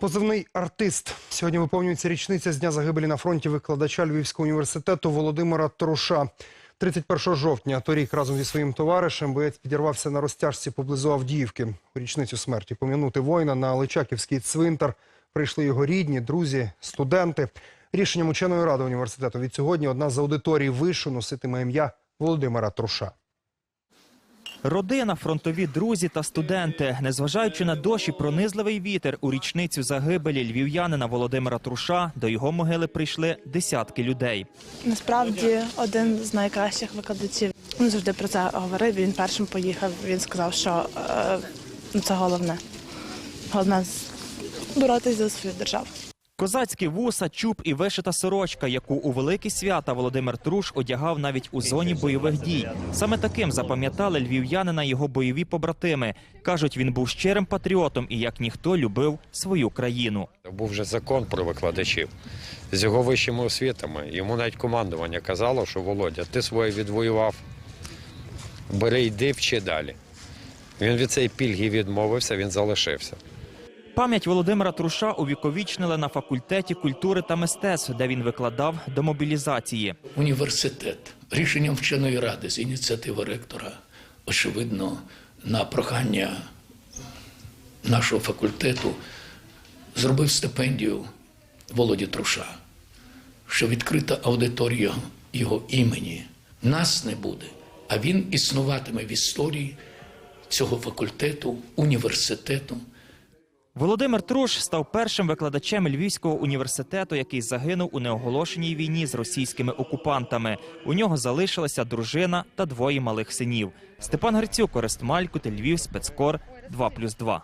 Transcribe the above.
Позивний артист. Сьогодні виповнюється річниця з дня загибелі на фронті викладача Львівського університету Володимира Труша. 31 жовтня торік разом зі своїм товаришем боєць підірвався на розтяжці поблизу Авдіївки. У річницю смерті пом'янути воїна на Личаківський цвинтар прийшли його рідні, друзі, студенти. Рішенням ученої ради університету від сьогодні одна з аудиторій вишу носитиме ім'я Володимира Труша. Родина, фронтові друзі та студенти, незважаючи на дощ і пронизливий вітер, у річницю загибелі львів'янина Володимира Труша до його могили прийшли десятки людей. Насправді один з найкращих викладачів. Він завжди про це говорив. Він першим поїхав. Він сказав, що е, ну, це головне. Головне боротися за свою державу. Козацькі вуса, чуб і вишита сорочка, яку у великі свята Володимир Труш одягав навіть у зоні бойових дій. Саме таким запам'ятали львів'янина його бойові побратими. кажуть, він був щирим патріотом і як ніхто любив свою країну. Був вже закон про викладачів з його вищими освітами. Йому навіть командування казало, що Володя, ти своє відвоював, бери йди вчи далі. Він від цієї пільги відмовився, він залишився. Пам'ять Володимира Труша увіковічнили на факультеті культури та мистецтв, де він викладав до мобілізації. університет рішенням вченої ради з ініціативи ректора, очевидно, на прохання нашого факультету зробив стипендію Володі Труша, що відкрита аудиторія його імені. Нас не буде, а він існуватиме в історії цього факультету, університету. Володимир Труш став першим викладачем Львівського університету, який загинув у неоголошеній війні з російськими окупантами. У нього залишилася дружина та двоє малих синів. Степан Грицюк, Орест Малькут, Львів, спецкор 2+,2.